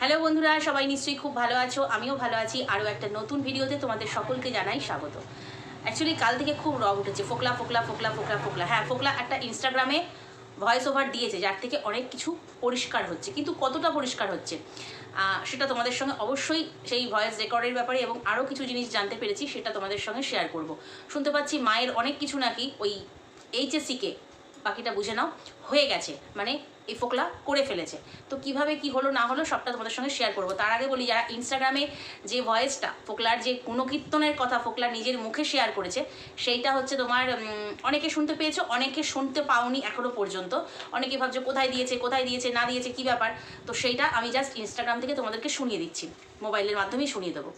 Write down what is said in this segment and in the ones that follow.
Hello বন্ধুরা, সবাই নিশ্চয়ই খুব ভালো আছো, আমিও ভালো আছি। আরও একটা নতুন ভিডিওতে তোমাদের সকলকে জানাই স্বাগত। অ্যাকচুয়ালি কাল থেকে খুব রব উঠেছে, ফোকলা ফোকলা ফোকলা ফোকলা ফোকলা। হ্যাঁ ফোকলা একটা ইনস্টাগ্রামে ভয়েস ওভার দিয়েছে, যার থেকে অনেক কিছু পরিষ্কার হচ্ছে। কিন্তু কতটা পরিষ্কার হচ্ছে? সেটা তোমাদের সঙ্গে অবশ্যই সেই ভয়েস রেকর্ডের ব্যাপারে এবং আরও কিছু জিনিস জানতে পেরেছি, সেটা তোমাদের সঙ্গে শেয়ার করব। শুনতে পাচ্ছি মায়ের অনেক কিছু নাকি ওই এইচএসসিকে বাকিটা বুঝে নাও, হয়ে গেছে মানে এই ফোকলা করে ফেলেছে। তো কীভাবে কি হলো, না হলো, সবটা তোমাদের সঙ্গে শেয়ার করব। তার আগে বলি, যারা ইনস্টাগ্রামে যে ভয়েসটা ফোকলার যে গুণকীর্তনের কথা ফোকলা নিজের মুখে শেয়ার করেছে, সেইটা হচ্ছে তোমার অনেকে শুনতে পেয়েছ, অনেকে শুনতে পাওনি এখনও পর্যন্ত। অনেকে ভাবছ, কোথায় দিয়েছে কোথায় দিয়েছে, না দিয়েছে, কি ব্যাপার? তো সেইটা আমি জাস্ট ইনস্টাগ্রাম থেকে তোমাদেরকে শুনিয়ে দিচ্ছি। মোবাইলের মাধ্যমেই শুনিয়ে দেবো।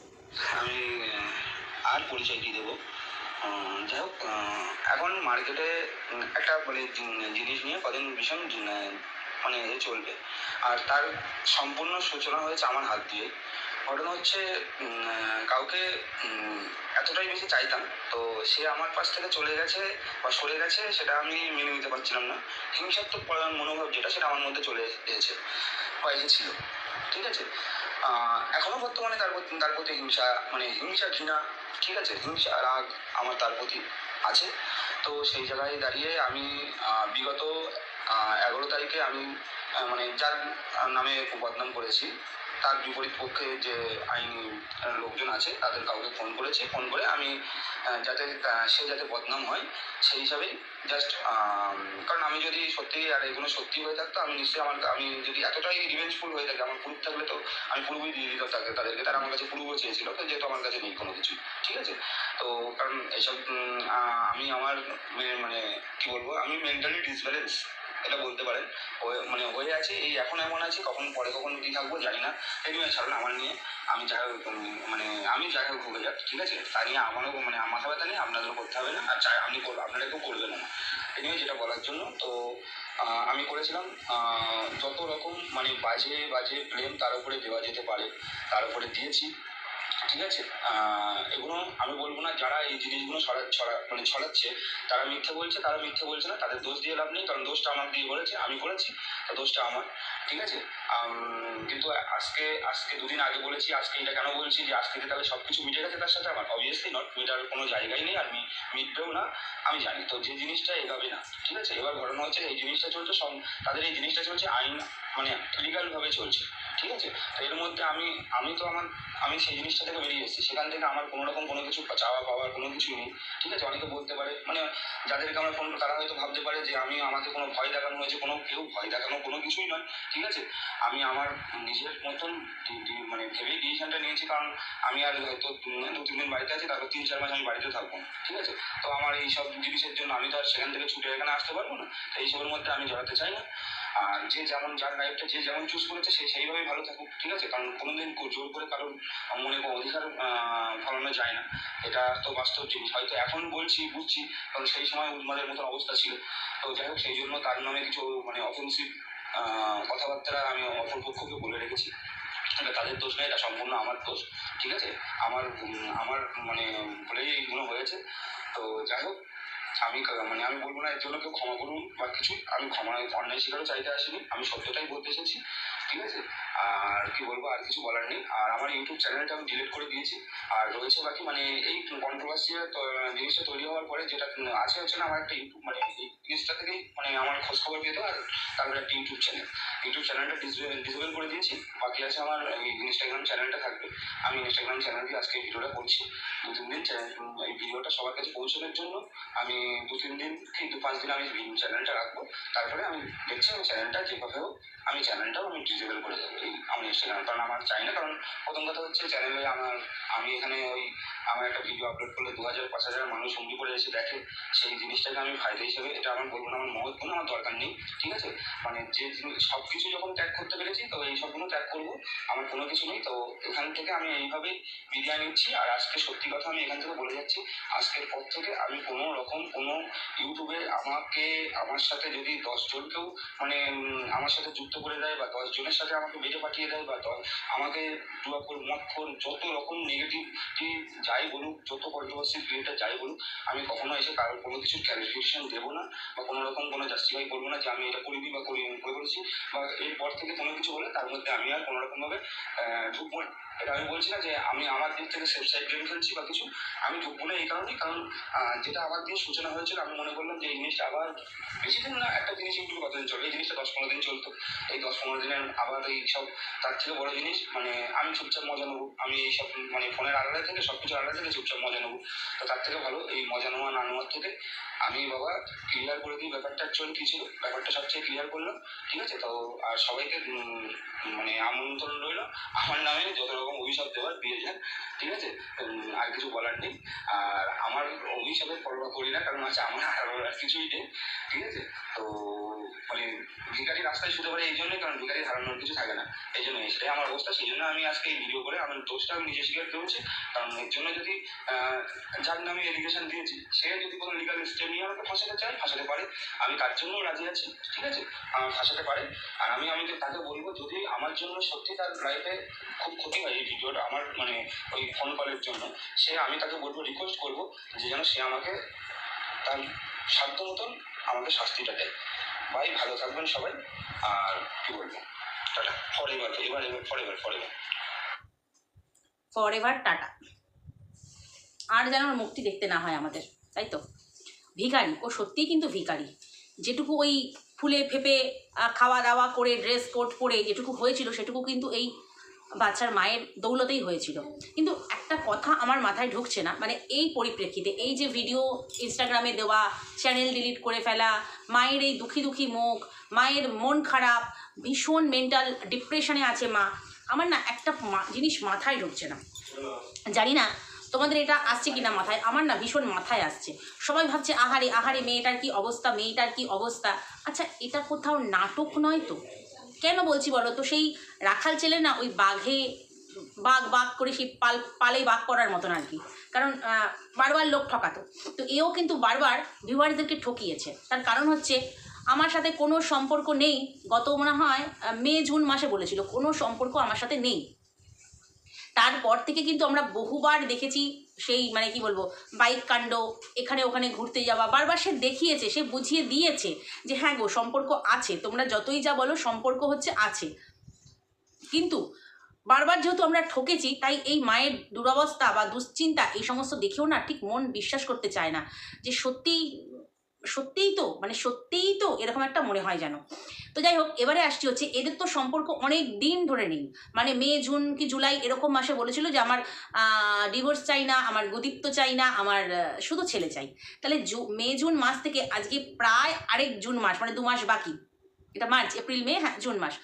আর পরিচয় দিয়ে দেবো? যাই হোক এখন মার্কেটে একটা মানে জিনিস নিয়ে কদিন ভীষণ মানে এ চলবে। আর তার সম্পূর্ণ সূচনা হয়েছে আমার হাত দিয়ে। ঘটনা হচ্ছে কাউকে এতটাই বেশি চাইতাম, তো সে আমার পাশ থেকে চলে গেছে বা সরে গেছে, সেটা আমি মেনে নিতে পারছিলাম না। হিংসাত্মক মনোভাব যেটা, সেটা আমার মধ্যে চলে এসেছে, বা এসেছিল। ঠিক আছে? এখনও বর্তমানে তার প্রতি তার প্রতি হিংসা মানে হিংসা, ঘৃণা, ঠিক আছে? হিংসা, রাগ আমার তার প্রতি আছে। তো সেই জায়গায় দাঁড়িয়ে আমি বিগত এগারো তারিখে আমি মানে যার নামে বদনাম করেছি তার বিপরীত পক্ষে যে আইনি লোকজন আছে, তাদের কাউকে ফোন করেছে। ফোন করে আমি যাতে সে যাতে বদনাম হয়, সেই হিসাবেই জাস্ট কারণ আমি যদি সত্যি আর এগুলো সত্যি হয়ে থাকতো, আমি নিশ্চয়ই আমার, আমি যদি এতটাই রিভেঞ্জফুল হয়ে থাকে, আমার প্রুফ থাকলে তো আমি পুরোই দিয়ে দিতাম তাকে, তাদেরকে। তারা আমার কাছে পুরোও চেয়েছিল যেহেতু আমার কাছে নেই কোনো কিছু, ঠিক আছে? তো কারণ এসব আমি আমার মে- মানে কি বলব, আমি মেন্টালি ডিসব্যালেন্স এটা বলতে পারেন। মানে হয়ে আছে, এই এখন এমন আছে, কখন পরে কখন কি থাকব জানি না। এনিওয়ে ছাড়ুন আমার নিয়ে, আমি যাই হোক মানে আমি যাই হোক ভুগে যাক, ঠিক আছে? তা নিয়ে আমারও মানে মাথা ব্যথা নিয়ে আপনাদেরও করতে হবে না। আর চাই আপনি করবেন আপনারা কেউ করবেন না। এনিওয়ে যেটা বলার জন্য, তো আমি করেছিলাম যত রকম মানে বাজে বাজে প্লেন তার উপরে দেওয়া যেতে পারে, তার উপরে দিয়েছি। ঠিক আছে? এগুলো আমি বলব না যারা এই জিনিসগুলো মানে ছড়াচ্ছে, তারা মিথ্যে বলছে, তারা মিথ্যে বলছে না, তাদের দোষ দিয়ে লাভ নেই, কারণ দোষটা আমার দিয়ে বলেছে, আমি করেছি, তো দোষটা আমার, ঠিক আছে? কিন্তু আজকে আজকে দুদিন আগে বলেছি, আজকে এটা কেন বলছি, যে আজকে তাহলে সব কিছু মিটে গেছে তার সাথে আমার? অবভিয়াসলি নট মিটার কোনো জায়গায় নেই, আর মিটবেও না, আমি জানি, তো যে জিনিসটা এগাবে না, ঠিক আছে? এবার ঘটনা হচ্ছে এই জিনিসটা চলছে তাদের এই জিনিসটা চলছে আইন মানে লিগালভাবে চলছে। ঠিক আছে? এর মধ্যে আমি আমি তো আমার, আমি সেই জিনিসটা থেকে বেরিয়ে এসেছি। সেখান থেকে আমার কোনো রকম কোনো কিছু চাওয়া পাওয়ার কোনো কিছু নেই। ঠিক আছে? অনেকে বলতে পারে মানে যাদেরকে আমরা ফোন তারা হয়তো ভাবতে পারে যে আমি আমাকে কোনো ভয় দেখানো হয়েছে, কোনো কেউ ভয় দেখানো কোনো কিছুই নয়। ঠিক আছে? আমি আমার নিজের মতন মানে ভেবেই ডিসিশনটা নিয়েছি। কারণ আমি আর হয়তো দু তিন দিন বাড়িতে আছি, তারপর তিন, চার মাস আমি বাড়িতে থাকব ঠিক আছে? তো আমার এই সব জিনিসের জন্য আমি তো আর সেখান থেকে ছুটে এখানে আসতে পারব না। তো এইসবের মধ্যে আমি জড়াতে চাই না। আর যে যেমন যার লাইফটা যে যেমন চুজ করেছে, সে সেইভাবেই ভালো থাকুক, ঠিক আছে? কারণ কোনোদিন জোর করে কারোর মনে কোনো অধিকার ফলানো যায় না। এটা তো বাস্তব জিনিস। হয়তো এখন বলছি, বুঝছি, কারণ সেই সময় উন্মাদের মতন অবস্থা ছিল। তো যাই হোক, সেই জন্য তার নামে কিছু মানে অফেন্সিভ কথাবার্তা আমি অপর পক্ষকে বলে রেখেছি। তাদের দোষ নেই এটা সম্পূর্ণ আমার দোষ, ঠিক আছে? আমার আমার মানে বলেই এইগুলো হয়েছে। তো যাই হোক আমি মানে আমি বলব না, এর জন্য কেউ ক্ষমা করুন বা কিছু। আমি ক্ষমা, অন্যায় স্বীকারও চাইতে আসিনি। আমি সত্যটাই বলতে এসেছি। ঠিক আছে? আর কি বলব, আর কিছু বলার নেই। আর আমার ইউটিউব চ্যানেলটা আমি ডিলিট করে দিয়েছি। আর রয়েছে বাকি মানে এই কন্ট্রোভার্সি জিনিসটা তৈরি হওয়ার পরে যেটা আছে হচ্ছে না, আমার একটা ইউটিউব মানে এই জিনিসটা থেকেই মানে আমার খোঁজ খবর পেতো আর তারপরে একটা ইউটিউব চ্যানেল ইউটিউব চ্যানেলটা ডিসেবল করে দিয়েছি। বাকি আছে আমার ইনস্টাগ্রাম চ্যানেলটা থাকবে। আমি ইনস্টাগ্রাম চ্যানেল দিয়ে আজকে ভিডিওটা করছি। দু তিন দিন এই ভিডিওটা সবার কাছে পৌঁছানোর জন্য আমি দু তিন দিন কি, দু পাঁচ দিন আমি চ্যানেলটা রাখব। তারপরে আমি দেখছি আমি চ্যানেলটা যেভাবে হোক, আমি চ্যানেলটাও আমি ডিসেবল করে আমার ইনস্টাগ্রাম কারণ আমার চাই না, কারণ প্রথম কথা হচ্ছে চ্যানেলে আমার, আমি এখানে ওই, আমার একটা ভিডিও আপলোড করলে দু হাজার পাঁচ হাজার মানুষ সঙ্গী করে এসে দেখে, সেই জিনিসটাকে আমি ফায়দা হিসেবে, এটা আমার বলব না, আমার মহৎ কোনো আমার দরকার নেই, ঠিক আছে? মানে যে সব কিছু যখন ত্যাগ করতে পেরেছি, তো এই সবগুলো ত্যাগ করব, আমার কোনো কিছু নেই, তো এখান থেকে আমি এইভাবেই বিদায় নিচ্ছি, আর আজকে সত্যি কথা আমি এখান থেকে বলে যাচ্ছি, আজকের পর থেকে আমি কোনো রকম কোনো ইউটিউবে আমাকে, আমার সাথে যদি দশ জনকেও মানে আমার সাথে যুক্ত করে দেয় বা দশ ফোনের সাথে আমাকে বেটে পাঠিয়ে দেয় বা আমাকে দুয়াখোর মক্ষর যত রকম নেগেটিভ যাই বলুক, যত কন্ট্রোভার্সি ক্রিয়েটার যাই বলুক, আমি কখনো এসে কারোর কোনো কিছু ক্যালিফিকেশন দেবো না বা কোনো রকম কোনো জাস্টিফাই করব না যে আমি এটা করিনি বা করি করে বলেছি বা এরপর থেকে কোনো কিছু বলে তার মধ্যে আমি আর কোনো রকমভাবে ঢুকবো না। এটা আমি বলছি না যে আমি আমার দিক থেকে সেফ সাইড গেম খেলছি বা কিছু, আমি ঢুকবো না এই কারণেই। কারণ যেটা আবার দিয়ে সূচনা হয়েছিল, আমি মনে করলাম যে এই জিনিসটা আবার বেশি দিন না, একটা জিনিস ইউটিউবে কতদিন চলে এই জিনিসটা দশ পনেরো দিন চলতো। এই দশ পনেরো দিনের আবার এই সব তার থেকে বড় জিনিস মানে আমি চুপচাপ মজা নেব। আমি এই সব মানে ফোনের আড়ালে থেকে সব কিছু আড়ালে থেকে চুপচাপ মজা নেব। তো তার থেকে ভালো এই মজা নেওয়া, না নেওয়ার থেকে আমি বাবা ক্লিয়ার করে দিই ব্যাপারটা, চল কিছু ছিল? ব্যাপারটা সবচেয়ে ক্লিয়ার করল, ঠিক আছে? তো, আর সবাইকে মানে আমন্ত্রণ রইল। আমার নামে যত রকম অভিশাপ দেওয়ার দিয়ে যান ঠিক আছে? আর কিছু বলার নেই। আর আমার অভিশাপের পরোয়া করি না, কারণ আছে আমার আর কিছুই নেই, ঠিক আছে? তো মানে ভিকারি রাস্তায় শুতে পারে এই জন্যই, কারণ ভিকারি হারানোর কিছু থাকে না। এই জন্য সেটাই আমার অবস্থা, সেই জন্য আমি আজকে এই ভিডিও করে আমার দোষটা আমি নিজে স্বীকার করেছি। কারণ এর জন্য যদি যার নামে এলিগেশন দিয়েছি, সে যদি কোনো লিগাল স্টেপ নিয়ে আমাকে ফাঁসাতে চায়, ফাঁসাতে পারে। আমি তার জন্য রাজি আছি? ঠিক আছে? আমার ফাঁসাতে পারে। আর আমি আমি তাকে বলব, যদি আমার জন্য সত্যি তার লাইফে খুব ক্ষতি হয় এই ভিডিওটা আমার মানে ওই ফোন কলের জন্য, সে আমি তাকে বলব রিকোয়েস্ট করব যে যেন সে আমাকে তার সাধ্য মতন আমাকে শাস্তিটা দেয়। ভাই, ভালো থাকবেন সবাই। আর কি বলব? টাটা। ফর এভার এবার এবার for ever for ever for ever tata. আর যেন মুক্তি দেখতে না হয় আমাদের, তাই তো? ভিখারি, ও সত্যিই কিন্তু ভিখারি। যেটুকু ওই ফুলে ফেপে খাওয়া দাওয়া করে ড্রেস কোট পরে যেটুকু হয়েছিল, সেটুকু কিন্তু এই বাচ্চার মায়ের দৌলতেই হয়েছিল। কিন্তু একটা কথা আমার মাথায় ঢুকছে না মানে এই পরিপ্রেক্ষিতে, এই যে ভিডিও ইনস্টাগ্রামে দেওয়া চ্যানেল ডিলিট করে ফেলা, মায়ের এই দুঃখী দুঃখী মুখ, মায়ের মন খারাপ, ভীষণ মেন্টাল ডিপ্রেশনে আছে মা, আমার না একটা জিনিস মাথায় ঢুকছে না। জানি না তোমাদের এটা আসছে কিনা মাথায়, আমার না ভীষণ মাথায় আসছে। সবাই ভাবছে, আহারে আহারে, মেয়েটার কি অবস্থা, মেয়েটার কি অবস্থা? আচ্ছা এটা কোথাও নাটক নয় তো? কেন বলছি বলো তো? সেই রাখাল ছেলে না ওই বাঘে বাঘ বাঘ করে সেই পাল পালে বাঘ করার মতন আর কি। কারণ বারবার লোক ঠকাতো। তো এও কিন্তু বারবার ভিউয়ারদেরকে ঠকিয়েছে। তার কারণ হচ্ছে, আমার সাথে কোনো সম্পর্ক নেই। গত মনে হয় মে, জুন মাসে বলেছিল, কোনো সম্পর্ক আমার সাথে নেই। তারপর থেকে কিন্তু আমরা বহুবার দেখেছি সেই মানে কি বলব, বাইক কাণ্ড, এখানে ওখানে ঘুরতে যাওয়া, বারবার সে দেখিয়েছে, সে বুঝিয়ে দিয়েছে যে হ্যাঁ গো, সম্পর্ক আছে, তোমরা যতই যা বলো সম্পর্ক হচ্ছে আছে। কিন্তু বারবার যেহেতু আমরা ঠকেছি, তাই এই মায়ের দুরবস্থা বা দুশ্চিন্তা এই সমস্ত দেখেও না ঠিক মন বিশ্বাস করতে চায় না। যে সত্যিই সত্যিই তো মানে সত্যিই তো এরকম একটা মনে হয় যেন। তো যাই হোক, এবারে আসছি হচ্ছে, এদের তো সম্পর্ক অনেক দিন ধরে নেই। মানে মে, জুন কি জুলাই এরকম মাসে বলেছিল যে আমার ডিভোর্স চাই না, আমার গুদীপ্ত চাই না, আমার শুধু ছেলে চাই। তাহলে মে, জুন মাস থেকে আজকে প্রায় আরেক জুন মাস মানে দু মাস বাকি। এটা মার্চ, এপ্রিল, মে হ্যাঁ জুন মাস।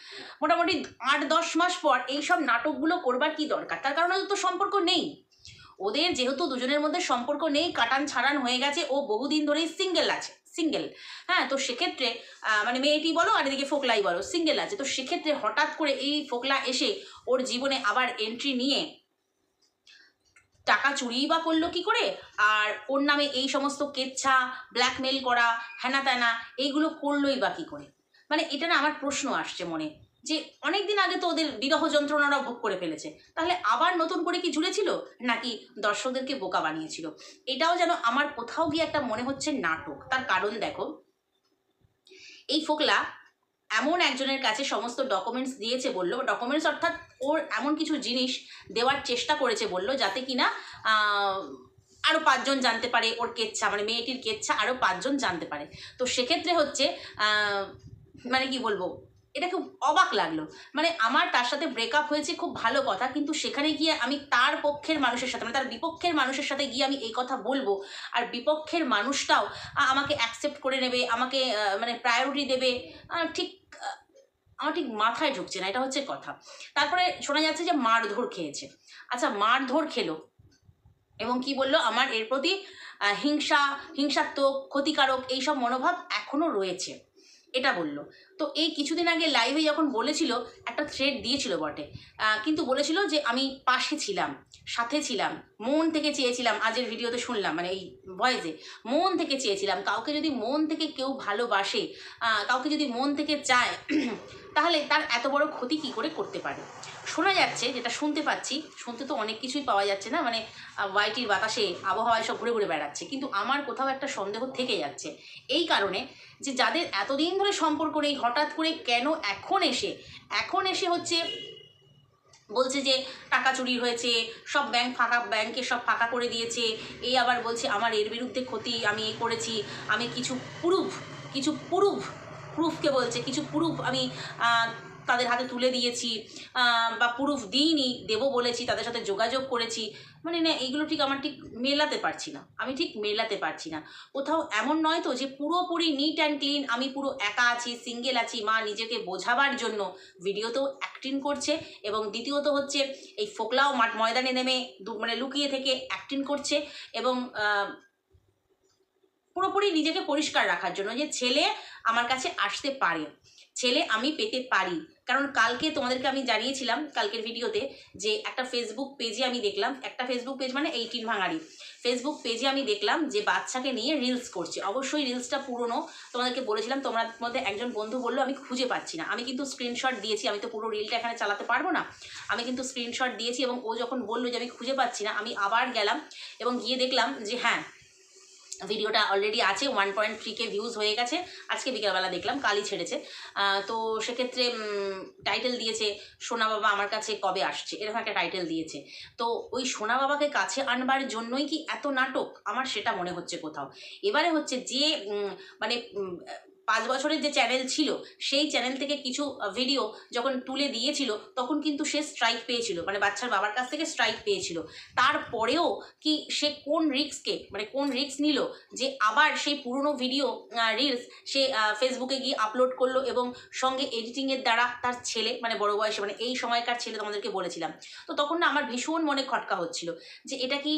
মোটামুটি আট, দশ মাস পর এইসব নাটকগুলো করবার কি দরকার? তার কারণ তো সম্পর্ক নেই। ওদের যেহেতু দুজনের মধ্যে সম্পর্ক নেই কাটান ছাড়ান হয়ে গেছে, ও বহুদিন ধরেই সিঙ্গেল আছে সিঙ্গেল হ্যাঁ তো সেক্ষেত্রে মানে মেয়েটি বলো আর এদিকে ফোকলাই বলো সিঙ্গেল আছে। তো সেক্ষেত্রে হঠাৎ করে এই ফোকলা এসে ওর জীবনে আবার এন্ট্রি নিয়ে টাকা চুরিই বা করল কি করে? আর ওর নামে এই সমস্ত কেচ্ছা ব্ল্যাকমেল করা হ্যানা ত্যানা এইগুলো করলোই বা কি করে? মানে এটা না আমার প্রশ্ন আসছে মনে। যে অনেক দিন আগে তো ওদের বিরহ যন্ত্রণারা ভোগ করে ফেলেছে। তাহলে আবার নতুন করে কি জুড়েছিল নাকি দর্শকদেরকে বোকা বানিয়েছিল? এটাও যেন আমার কোথাও গিয়ে একটা মনে হচ্ছে নাটক। তার কারণ দেখো, এই ফোকলা এমন একজনের কাছে সমস্ত ডকুমেন্টস দিয়েছে বলল ডকুমেন্টস অর্থাৎ ওর এমন কিছু জিনিস দেওয়ার চেষ্টা করেছে বলল, যাতে কিনা আরও পাঁচজন জানতে পারে ওর কেচ্ছা মানে মেয়েটির কেচ্ছা আরও পাঁচজন জানতে পারে। তো সেক্ষেত্রে হচ্ছে মানে কি বলব এটা খুব অবাক লাগল। মানে আমার তার সাথে ব্রেকআপ হয়েছে খুব ভালো কথা, কিন্তু সেখানে গিয়ে আমি তার পক্ষের মানুষের সাথে মানে তার বিপক্ষের মানুষের সাথে গিয়ে আমি এই কথা বলব। আর বিপক্ষের মানুষটাও আমাকে অ্যাকসেপ্ট করে নেবে, আমাকে মানে প্রায়োরিটি দেবে। ঠিক আমার ঠিক মাথায় ঢুকছে না, এটা হচ্ছে কথা। তারপরে শোনা যাচ্ছে যে মারধর খেয়েছে। আচ্ছা মারধর খেলো এবং কি বলল? আমার এর প্রতি হিংসা, হিংসাত্মক, ক্ষতিকারক এইসব মনোভাব এখনও রয়েছে। এটা বলল। তো এই কিছুদিন আগে লাইভে যখন বলেছিল, একটা থ্রেড দিয়েছিল বটে। কিন্তু বলেছিল যে আমি পাশে ছিলাম, সাথে ছিলাম, মন থেকে চেয়েছিলাম, আজের ভিডিওতে শুনলাম মানে এই ভয়েসে মন থেকে চেয়েছিলাম। কাউকে যদি মন থেকে কেউ ভালোবাসে কাউকে যদি মন থেকে চায়, তাহলে তার এত বড় ক্ষতি কি করে করতে পারে? শোনা যাচ্ছে, যেটা শুনতে পাচ্ছি, শুনতে তো অনেক কিছুই পাওয়া যাচ্ছে না মানে ওয়াইটির বাতাসে আবহাওয়ায় সব ঘুরে ঘুরে বেড়াচ্ছে। কিন্তু আমার কোথাও একটা সন্দেহ থেকে যাচ্ছে। এই কারণে যে যাদের এতদিন ধরে সম্পর্ক নেই, হঠাৎ করে কেন এখন এসে এখন এসে হচ্ছে বলছে যে টাকা চুরি হয়েছে, সব ব্যাংক ফাঁকা ব্যাংকে সব ফাঁকা করে দিয়েছে এই আবার বলছে আমার এর বিরুদ্ধে ক্ষতি, আমি এ করেছি, আমি কিছু প্রুফ কিছু প্রুফ প্রুফকে বলছে, কিছু প্রুফ আমি তাদের হাতে তুলে দিয়েছি বা প্রুফ দিইনি, দেবো বলেছি, তাদের সাথে যোগাযোগ করেছি। মানে না, এইগুলো ঠিক আমার ঠিক মেলাতে পারছি না। আমি ঠিক মেলাতে পারছি না। কোথাও এমন নয় তো যে পুরোপুরি নিট অ্যান্ড ক্লিন আমি পুরো একা আছি সিঙ্গেল আছি, মা নিজেকে বোঝাবার জন্য। ভিডিওতেও অ্যাক্টিং করছে এবং দ্বিতীয়ত হচ্ছে এই ফোকলাও মাঠ ময়দানে নেমে মানে লুকিয়ে থেকে অ্যাক্টিং করছে এবং পুরোপুরি নিজেকে পরিষ্কার রাখার জন্য যে ছেলে আমার কাছে আসতে পারে। ছেলে আমি পেতে পারি। কারণ কালকে তোমাদেরকে আমি জানিয়েছিলাম, কালকের ভিডিওতে যে একটা ফেসবুক পেজে আমি দেখলাম, একটা ফেসবুক পেজ মানে এইটিন ভাঙারি ফেসবুক পেজে আমি দেখলাম যে বাচ্চাকে নিয়ে রিলস করছে। অবশ্যই রিলসটা পুরনো, তোমাদেরকে বলেছিলাম, তোমার মধ্যে একজন বন্ধু বলল, আমি খুঁজে পাচ্ছি না। আমি কিন্তু স্ক্রিনশট দিয়েছি, আমি তো পুরো রিলটা এখানে চালাতে পারব না। আমি কিন্তু স্ক্রিনশট দিয়েছি এবং ও যখন বলল যে আমি খুঁজে পাচ্ছি না, আমি আবার গেলাম এবং গিয়ে দেখলাম যে হ্যাঁ ভিডিওটা অলরেডি আছে ওয়ান পয়েন্ট থ্রিকে ভিউজ হয়ে গেছে। আজকে বিকেলবেলা দেখলাম, কালই ছেড়েছে। তো সেক্ষেত্রে টাইটেল দিয়েছে, সোনা বাবা আমার কাছে কবে আসছে? এরকম একটা টাইটেল দিয়েছে। তো ওই সোনা বাবাকে কাছে আনবার জন্যই কি এত নাটক? আমার সেটা মনে হচ্ছে কোথাও। এবারে হচ্ছে যে মানে পাঁচ বছরের যে চ্যানেল ছিল, সেই চ্যানেল থেকে কিছু ভিডিও যখন তুলে দিয়েছিল, তখন কিন্তু সে স্ট্রাইক পেয়েছিল মানে বাচ্চার বাবার কাছ থেকে স্ট্রাইক পেয়েছিল। তারপরেও কি সে কোন রিক্সকে মানে কোন রিক্স নিল যে আবার সেই পুরনো ভিডিও রিলস সে ফেসবুকে গিয়ে আপলোড করল এবং সঙ্গে এডিটিংয়ের দ্বারা তার ছেলে মানে বড় বয়সে মানে এই সময়কার ছেলে তোমাদেরকে বলেছিলাম। তো তখন না আমার ভীষণ মনে খটকা হচ্ছিল যে এটা কি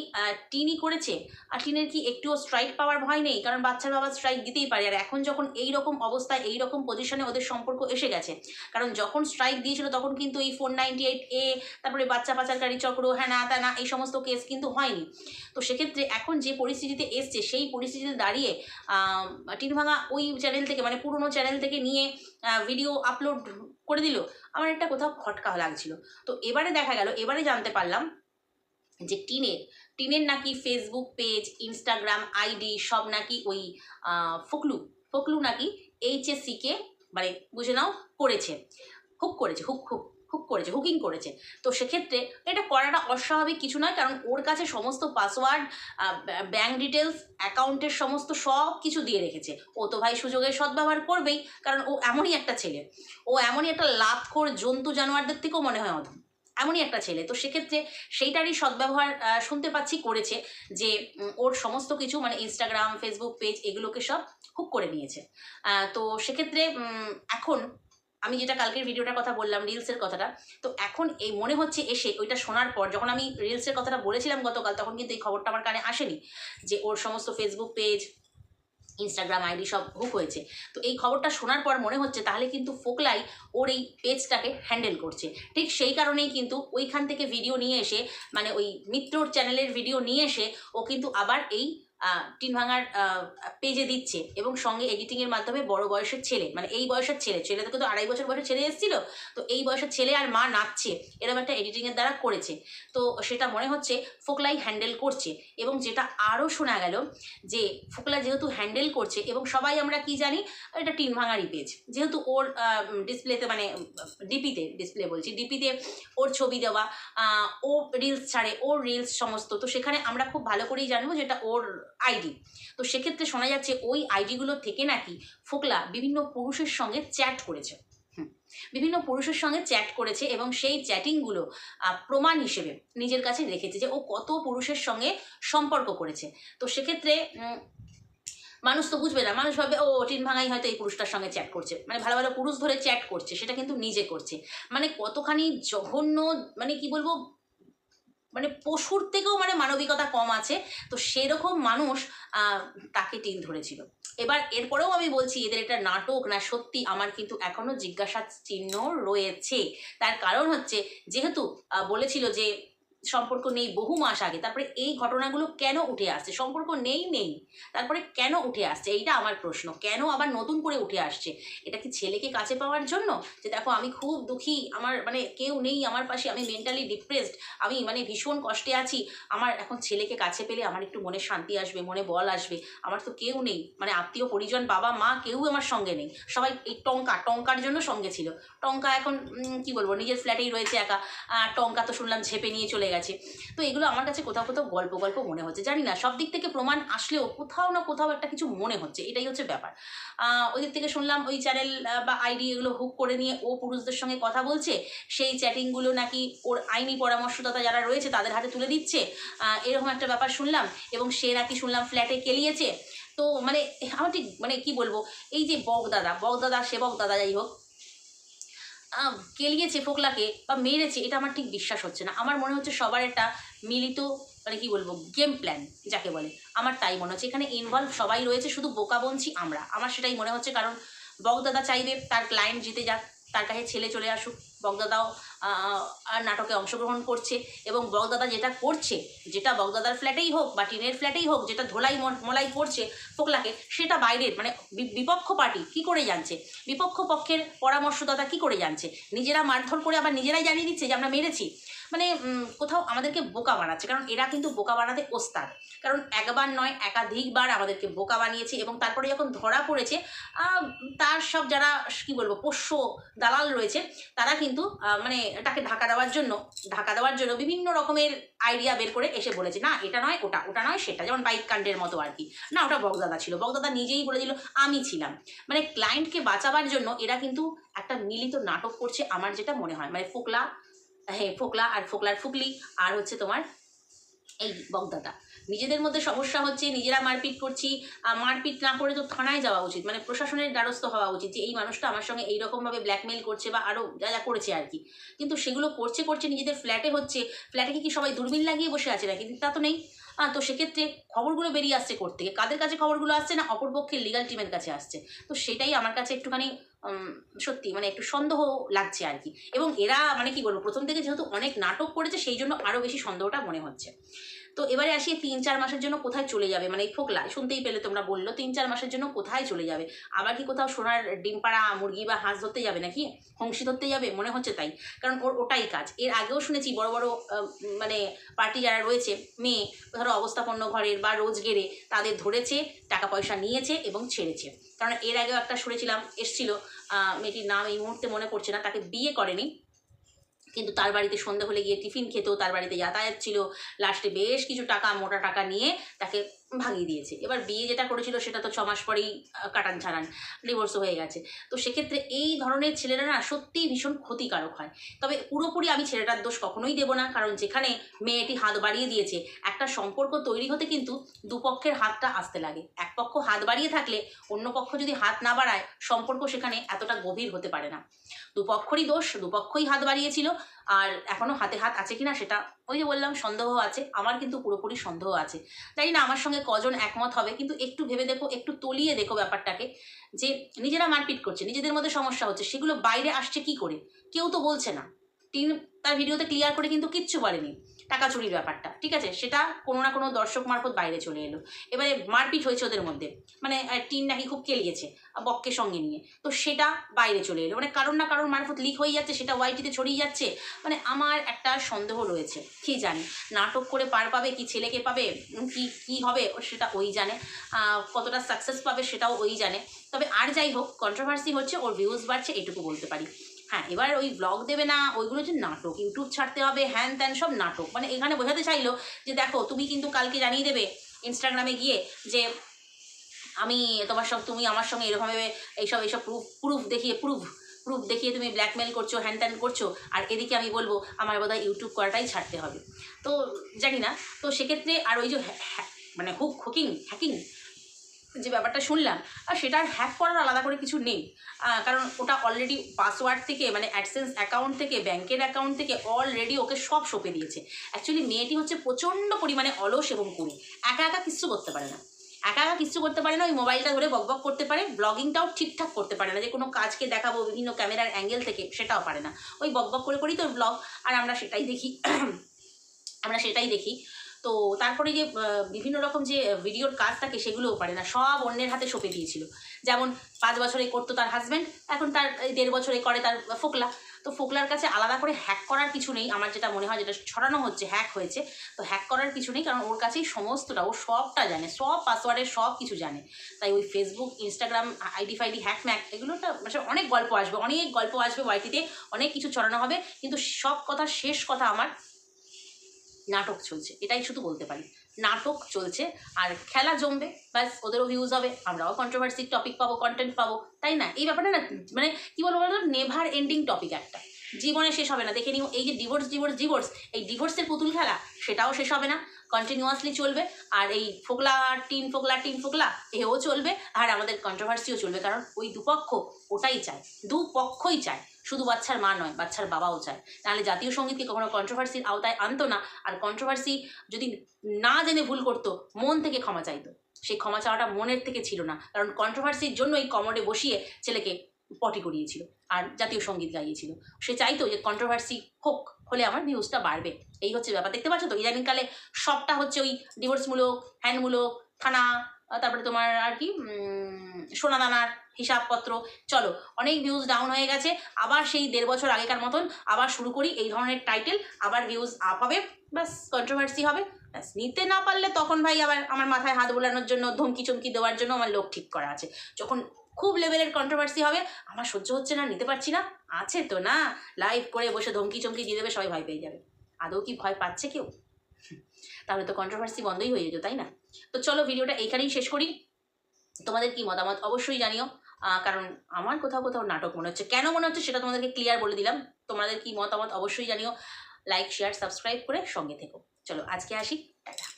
টিনই করেছে? আর টিনের কি একটুও স্ট্রাইক পাওয়ার ভয় নেই? কারণ বাচ্চার বাবা স্ট্রাইক দিতেই পারে। আর এখন যখন এই রকম অবস্থায় এই রকম পজিশনে ওদের সম্পর্ক এসে গেছে। কারণ যখন স্ট্রাইক দিয়েছিল তখন কিন্তু এই ফোর এইট এ তারপরে বাচ্চা পাচারকারী চক্র হ্যাঁ না এই সমস্ত কেস কিন্তু হয়নি। তো সেক্ষেত্রে এখন যে পরিস্থিতিতে এসছে, সেই পরিস্থিতিতে দাঁড়িয়ে টিনভাঙা ওই চ্যানেল থেকে মানে পুরনো চ্যানেল থেকে নিয়ে ভিডিও আপলোড করে দিল। আমার একটা কোথাও খটকা লাগছিল। তো এবারে দেখা গেল, এবারে জানতে পারলাম যে টিনের টিনের নাকি ফেসবুক পেজ ইনস্টাগ্রাম আইডি সব নাকি ওই ফকলু ফকলু নাকি এইচএসসিকে মানে বুঝে নাও, করেছে। হুক করেছে, হুক হুক হুক করেছে, হুকিং করেছে। তো সেক্ষেত্রে এটা করাটা অস্বাভাবিক কিছু নয়, কারণ ওর কাছে সমস্ত পাসওয়ার্ড ব্যাঙ্ক ডিটেলস অ্যাকাউন্টের সমস্ত সব কিছু দিয়ে রেখেছে। ও তো ভাই সুযোগের সদ্ব্যবহার করবেই, কারণ ও এমনই একটা ছেলে। ও এমনই একটা লাভখোর জন্তু জানোয়ারদের থেকেও মনে হয় অধম। এমনই একটা ছেলে। তো সেক্ষেত্রে সেইটারই সদ্ব্যবহার শুনতে পাচ্ছি করেছে যে ওর সমস্ত কিছু মানে ইনস্টাগ্রাম ফেসবুক পেজ এগুলোকে সব হুক করে নিয়েছে। তো সেক্ষেত্রে এখন আমি যেটা কালকের ভিডিওটার কথা বললাম রিলসের কথাটা, তো এখন এই মনে হচ্ছে এসে ওইটা শোনার পর, যখন আমি রিলসের কথাটা বলেছিলাম গতকাল, তখন কিন্তু এই খবরটা আমার কানে আসেনি যে ওর সমস্ত ফেসবুক পেজ ইনস্টাগ্রাম আইডি সব বুক হয়েছে। তো এই খবরটা শোনার পর মনে হচ্ছে তাহলে কিন্তু ফোকলাই ওর এই পেজটাকে হ্যান্ডেল করছে। ঠিক সেই কারণেই কিন্তু ওইখান থেকে ভিডিও নিয়ে এসে মানে ওই মিত্রর চ্যানেলের ভিডিও নিয়ে এসে ও কিন্তু আবার এই টিন ভাঙার পেজে দিচ্ছে এবং সঙ্গে এডিটিংয়ের মাধ্যমে বড় বয়সের ছেলে মানে এই বয়সের ছেলে ছেলে তো আড়াই বছর বয়সের ছেলে এসেছিল, তো এই বয়সের ছেলে আর মা নাচছে, এরকম একটা এডিটিংয়ের দ্বারা করেছে। তো সেটা মনে হচ্ছে ফোকলাই হ্যান্ডেল করছে এবং যেটা আরও শোনা গেল যে ফোকলা যেহেতু হ্যান্ডেল করছে এবং সবাই আমরা কি জানি, এটা টিন ভাঙারই পেজ যেহেতু ওর ডিসপ্লেতে মানে ডিপিতে ডিসপ্লে বলছি, ডিপিতে ওর ছবি দেওয়া ও রিলস ছাড়ে, ওর রিলস সমস্ত, তো সেখানে আমরা খুব ভালো করেই জানব যেটা ওর আইডি তো সেক্ষেত্রে শোনা যাচ্ছে ওই আইডিগুলো থেকে নাকি ফোকলা বিভিন্ন পুরুষের সঙ্গে চ্যাট করেছে। বিভিন্ন পুরুষের সঙ্গে চ্যাট করেছে এবং সেই চ্যাটিংগুলো প্রমাণ হিসেবে নিজের কাছে রেখেছে যে ও কত পুরুষের সঙ্গে সম্পর্ক করেছে। তো সেক্ষেত্রে মানুষ তো বুঝবে না, মানুষ ভাবে, ও, টিন ভাঙাই হয়তো এই পুরুষটার সঙ্গে চ্যাট করছে। মানে ভালো ভালো পুরুষ ধরে চ্যাট করছে, সেটা কিন্তু নিজে করছে। মানে কতখানি জঘন্য মানে কি বলব মানে পশুর থেকেও মানে মানবিকতা কম আছে। তো সেরকম মানুষ তাকে টিন ধরেছিল। এবার এরপরেও আমি বলছি, এদের একটা নাটক না, সত্যি আমার কিন্তু এখনও জিজ্ঞাসার চিহ্ন রয়েছে। তার কারণ হচ্ছে, যেহেতু বলেছিল যে সম্পর্ক নেই বহু মাস আগে। তারপরে এই ঘটনাগুলো কেন উঠে আসছে? সম্পর্ক নেই নেই। তারপরে কেন উঠে আসছে? এইটা আমার প্রশ্ন। কেন আবার নতুন করে উঠে আসছে? এটা কি ছেলেকে কাছে পাওয়ার জন্য? যে দেখো, আমি খুব দুঃখী। আমার মানে কেউ নেই আমার পাশে। আমি মেন্টালি ডিপ্রেসড আমি মানে ভীষণ কষ্টে আছি। আমার এখন ছেলেকে কাছে পেলে আমার একটু মনে শান্তি আসবে, মনে বল আসবে। আমার তো কেউ নেই। মানে আত্মীয়, পরিজন, বাবা, মা কেউ আমার সঙ্গে নেই। সবাই এই টঙ্কা, টঙ্কার জন্য সঙ্গে ছিল। টঙ্কা এখন কি বলব? নিজের ফ্ল্যাটেই রয়েছে একা। টঙ্কা তো শুনলাম ঝেপে নিয়ে চলে গেছে। তো এগুলো আমার কাছে কোথাও কোথাও গল্প গল্প মনে হচ্ছে। জানি না, সব দিক থেকে প্রমাণ আসলেও কোথাও না কোথাও একটা কিছু মনে হচ্ছে, এটাই হচ্ছে ব্যাপার। ওই দিক থেকে শুনলাম ওই চ্যানেল বা আইডি এগুলো হুক করে নিয়ে ও পুরুষদের সঙ্গে কথা বলছে। সেই চ্যাটিংগুলো নাকি ওর আইনি পরামর্শদাতা যারা রয়েছে তাদের হাতে তুলে দিচ্ছে। এরকম একটা ব্যাপার শুনলাম এবং সে নাকি শুনলাম ফ্ল্যাটে কেলিয়েছে। তো মানে আমার ঠিক মানে কি বলব, এই যে বকদাদা বকদাদা সে বকদাদা যাই হোক কেলিয়েছে ফোকলাকে বা মেরেছে, এটা আমার ঠিক বিশ্বাস হচ্ছে না। আমার মনে হচ্ছে সবার একটা মিলিত মানে কি বলব গেম প্ল্যান যাকে বলে। আমার তাই মনে হচ্ছে। এখানে ইনভলভ সবাই রয়েছে, শুধু বোকা বনছি আমরা। আমার সেটাই মনে হচ্ছে, কারণ বগদাদা চাইবে তার ক্লায়েন্ট জিতে যাক, তার কাছে ছেলে চলে আসুক। বগদাদাও নাটকে অংশগ্রহণ করছে এবং বগদাদা যেটা করছে, যেটা বগদাদার ফ্ল্যাটেই হোক বা টিনের ফ্ল্যাটেই হোক, যেটা ধোলাই মলাই করছে ফোকলাকে, সেটা বাইরের মানে বিপক্ষ পার্টি কি করে জানছে? বিপক্ষ পক্ষের পরামর্শদাতা কি করে জানছে? নিজেরা মারধর করে আবার নিজেরাই জানিয়ে দিচ্ছে যে আমরা মেরেছি। মানে কোথাও আমাদেরকে বোকা বানাচ্ছে। কারণ এরা কিন্তু বোকা বানাতে ওস্তাদ। কারণ একবার নয়, একাধিকবার আমাদেরকে বোকা বানিয়েছে এবং তারপরে যখন ধরা পড়েছে তার সব যারা, কি বলব, পোষ্য দালাল রয়েছে, তারা কিন্তু মানে তাকে ঢাকা দেওয়ার জন্য ঢাকা দেওয়ার জন্য বিভিন্ন রকমের আইডিয়া বের করে এসে বলেছে, না, এটা নয়, ওটা ওটা নয়, সেটা। যেমন বাইক কাণ্ডের মতো আর কি। না, ওটা বগদাদা ছিল। বগদাদা নিজেই বলে দিল, আমি ছিলাম। মানে ক্লায়েন্টকে বাঁচাবার জন্য এরা কিন্তু একটা মিলিত নাটক করছে, আমার যেটা মনে হয়। মানে ফোকলা হ্যাঁ ফোকলা আর ফোকলার ফুকলি আর হচ্ছে তোমার এই বগদাদা। নিজেদের মধ্যে সমস্যা হচ্ছে, নিজেরা মারপিট করছি। মারপিট না করে তো থানায় যাওয়া উচিত মানে প্রশাসনের দ্বারস্থ হওয়া উচিত যে এই মানুষটা আমার সঙ্গে এইরকমভাবে ব্ল্যাকমেল করছে বা আরও যা যা করেছে আর কি। কিন্তু সেগুলো করছে করছে, নিজেদের ফ্ল্যাটে হচ্ছে ফ্ল্যাটে কি সবাই দূরবীন লাগিয়ে বসে আছে নাকি? তা তো নেই। তো সেক্ষেত্রে খবরগুলো বেরিয়ে আসছে করতে কাদের কাছে খবরগুলো আসছে না অপরপক্ষের লিগাল টিমের কাছে আসছে। তো সেটাই আমার কাছে একটুখানি সত্যি মানে একটু সন্দেহ লাগছে আর কি। এবং এরা মানে কি বলব, প্রথম থেকে যেহেতু অনেক নাটক করেছে, সেই জন্য আরও বেশি সন্দেহটা মনে হচ্ছে। তো এবারে আসি তিন চার মাসের জন্য কোথায় চলে যাবে? মানে ফোকলা, শুনতেই পেলে তোমরা বলল, তিন চার মাসের জন্য কোথায় চলে যাবে? আবার কি কোথাও সোনার ডিম পাড়া মুরগি বা হাঁস ধরতে যাবে নাকি? হংসি ধরতে যাবে? মনে হচ্ছে তাই। কারণ ওর ওটাই কাজ। এর আগেও শুনেছি বড় বড় মানে পার্টি যারা রয়েছে, মেয়ে, ধরো অবস্থাপন্ন ঘরের বা রোজগেরে তাদের ধরেছে, টাকা পয়সা নিয়েছে এবং ছেড়েছে। কারণ এর আগেও একটা শুনেছিলাম, এসছিল মেয়েটির নাম এই মুহূর্তে মনে পড়ছে না, তাকে বিয়ে করেনি। কিন্তু তার বাড়িতে সন্ধে হলে গিয়ে টিফিন খেত, তার বাড়িতে যাতায়াত ছিল। লাস্টে বেশ কিছু টাকা, মোটা টাকা নিয়ে তাকে ভাগিয়ে দিয়েছে। এবার বিয়ে যেটা করেছিল সেটা তো ছমাস পরেই কাটান ছাড়ান ডিভোর্সও হয়ে গেছে। তো সেক্ষেত্রে এই ধরনের ছেলেরা না সত্যিই ভীষণ ক্ষতিকারক হয়। তবে পুরোপুরি আমি ছেলেটার দোষ কখনোই দেবো না, কারণ যেখানে মেয়েটি হাত বাড়িয়ে দিয়েছে, একটা সম্পর্ক তৈরি হতে কিন্তু দুপক্ষের হাতটা আসতে লাগে। এক পক্ষ হাত বাড়িয়ে থাকলে অন্য পক্ষ যদি হাত না বাড়ায়, সম্পর্ক সেখানে এতটা গভীর হতে পারে না। দুপক্ষরই দোষ, দুপক্ষই হাত বাড়িয়েছিল, আর এখনও হাতে হাত আছে কিনা সেটা ওই যে বললাম সন্দেহ আছে, আমার কিন্তু পুরোপুরি সন্দেহ আছে। জানি না আমার সঙ্গে কজন একমত হবে, কিন্তু একটু ভেবে দেখো, একটু তলিয়ে দেখো ব্যাপারটাকে, যে নিজেরা মারপিট করছে, নিজেদের মধ্যে সমস্যা হচ্ছে, সেগুলো বাইরে আসছে কি করে? কেউ তো বলছে না। টিন তার ভিডিওতে ক্লিয়ার করে কিন্তু কিচ্ছু বলেনি। টাকা চুরির ব্যাপারটা, ঠিক আছে? সেটা কোনো না কোনো দর্শক মারফত বাইরে চলে এলো। এবারে মারপিট হয়েছে ওদের মধ্যে। মানে টিন নাকি খুব কেলিয়েছে বককে সঙ্গে নিয়ে। তো সেটা বাইরে চলে এলো। মানে কারণ না কারণ মারফত লিক হয়ে যাচ্ছে, সেটা ওয়াইটিতে ছড়িয়ে যাচ্ছে। মানে আমার একটা সন্দেহ রয়েছে, কি জানি? নাটক করে পার পাবে, কি ছেলেকে পাবে কি কি হবে সেটা ওই জানে। কতটা সাকসেস পাবে সেটাও ওই জানে। তবে আর যাই হোক কন্ট্রোভার্সি হচ্ছে, ওর ভিউজ বাড়ছে, এটুকু বলতে পারি। হ্যাঁ এবার ওই ব্লগ দেবে না, ওইগুলো যে নাটক ইউটিউব ছাড়তে হবে হ্যান ত্যান সব নাটক। মানে এখানে বোঝাতে চাইলো যে দেখো, তুমি কিন্তু কালকে জানিয়ে দেবে ইনস্টাগ্রামে গিয়ে যে আমি তোমার সঙ্গে, তুমি আমার সঙ্গে এরকমভাবে এইসব এইসব প্রুফ প্রুফ দেখিয়ে প্রুফ প্রুফ দেখিয়ে তুমি ব্ল্যাকমেল করছ হ্যান ত্যান করছ, আর এদিকে আমি বলব আমার বোধহয় ইউটিউব করাটাই ছাড়তে হবে। তো জানি না, তো সেক্ষেত্রে আর ওই যে মানে হুক হুকিং হ্যাকিং যে ব্যাপারটা শুনলাম, আর সেটা আর হ্যাক করার আলাদা করে কিছু নেই। কারণ ওটা অলরেডি পাসওয়ার্ড থেকে মানে অ্যাডসেন্স অ্যাকাউন্ট থেকে, ব্যাংকের অ্যাকাউন্ট থেকে অলরেডি ওকে সব সঁপে দিয়েছে। অ্যাকচুয়ালি মেয়েটি হচ্ছে প্রচণ্ড পরিমাণে অলস এবং কুড়ি একা একা কিচ্ছু করতে পারে না। একা একা কিচ্ছু করতে পারে না, ওই মোবাইলটা ধরে বকবক করতে পারে ব্লগিংটাও ঠিকঠাক করতে পারে না, যে কোনো কাজকে দেখাবো, বিভিন্ন ক্যামেরার অ্যাঙ্গেল থেকে, সেটাও পারে না। ওই বকবক করে করেই তো ব্লগ আর আমরা সেটাই দেখি, আমরা সেটাই দেখি। তো তারপরে যে বিভিন্ন রকম যে ভিডিওর কাজ থাকে সেগুলোও পারে না। সব অন্যের হাতে সঁপে দিয়েছিল। যেমন পাঁচ বছরে করতো তার হাজব্যান্ড এখন তার দেড় বছরে করে তার ফোকলা। তো ফোকলার কাছে আলাদা করে হ্যাক করার কিছু নেই। আমার যেটা মনে হয়, যেটা ছড়ানো হচ্ছে হ্যাক হয়েছে, তো হ্যাক করার কিছু নেই। কারণ ওর কাছেই সমস্তটা, ও সবটা জানে। সব পাসওয়ার্ডের সব কিছু জানে। তাই ওই ফেসবুক ইনস্টাগ্রাম আইডি ফাইডি হ্যাক ম্যাক এগুলোটা মানে অনেক গল্প আসবে। অনেক গল্প আসবে ওয়াইটিতে অনেক কিছু ছড়ানো হবে। কিন্তু সব কথা, শেষ কথা আমার নাটক চলছে, এটাই শুধু বলতে পারি। নাটক চলছে, আর খেলা জমবে, ব্যাস, ওদেরও ভিউজ হবে, আমরাও কন্ট্রোভার্সির টপিক পাবো কন্টেন্ট পাবো, তাই না? এই ব্যাপারটা না মানে কি বলব বলতো নেভার এন্ডিং টপিক একটা। জীবনে শেষ হবে না, দেখে নিও, এই যে ডিভোর্স ডিভোর্স ডিভোর্স এই ডিভোর্সের পুতুল খেলা, সেটাও শেষ হবে না কন্টিনিউয়াসলি চলবে, আর এই ফোকলা টিন ফোকলা টিন, ফোকলা, এও চলবে, আর আমাদের কন্ট্রোভার্সিও চলবে, কারণ ওই দুপক্ষ ওটাই চায়, দুপক্ষই চায়। শুধু বাচ্চার মা নয়, বাচ্চার বাবাও চায়। নাহলে জাতীয় সঙ্গীতকে কখনো কন্ট্রোভার্সির আওতায় আনতো না। আর কন্ট্রোভার্সি যদি না জেনে ভুল করতো, মন থেকে ক্ষমা চাইতো। সেই ক্ষমা চাওয়াটা মনের থেকে ছিল না। কারণ কন্ট্রোভার্সির জন্য এই কমোডে বসিয়ে ছেলেকে পটি করিয়েছিল আর জাতীয় সংগীত গাইয়েছিল। সে চাইতো যে কন্ট্রোভার্সি হোক, হলে আমার ভিউজটা বাড়বে। এই হচ্ছে ব্যাপার। দেখতে পাচ্ছ তো? ইদানিংকালে সবটা হচ্ছে ওই ডিভোর্সমূলক হ্যান্ডমূলক থানা তারপরে তোমার আর কি সোনাদানার হিসাবপত্র। চলো, অনেক ভিউজ ডাউন হয়ে গেছে। আবার সেই দেড় বছর আগেকার মতন আবার শুরু করি এই ধরনের টাইটেল আবার ভিউজ আপ হবে। ব্যাস কন্ট্রোভার্সি হবে। ব্যাস, নিতে না পারলে তখন ভাই আবার আমার মাথায় হাত বোলানোর জন্য, ধমকি চমকি দেওয়ার জন্য আমার লোক ঠিক করা আছে। যখন খুব লেভেলের কন্ট্রোভার্সি হবে, আমার সহ্য হচ্ছে না, নিতে পারছি না। আছে তো না? লাইভ করে বসে ধমকি চমকি দিয়ে দেবে, সবাই ভয় পেয়ে যাবে। আদৌ কি ভয় পাচ্ছে কেউ? তাহলে তো কন্ট্রোভার্সি বন্ধই হয়ে যেত, তাই না? তো চলো ভিডিওটা এইখানেই শেষ করি। তোমাদের কি মতামত? অবশ্যই জানিও। কারণ আমার কোথাও কোথাও নাটক মনে হচ্ছে। কেন মনে হচ্ছে সেটা তোমাদেরকে ক্লিয়ার বলে দিলাম। তোমাদের কি মতামত অবশ্যই জানিও। লাইক শেয়ার সাবস্ক্রাইব করে সঙ্গে থেকো। চলো, আজকে আসি। টাটা।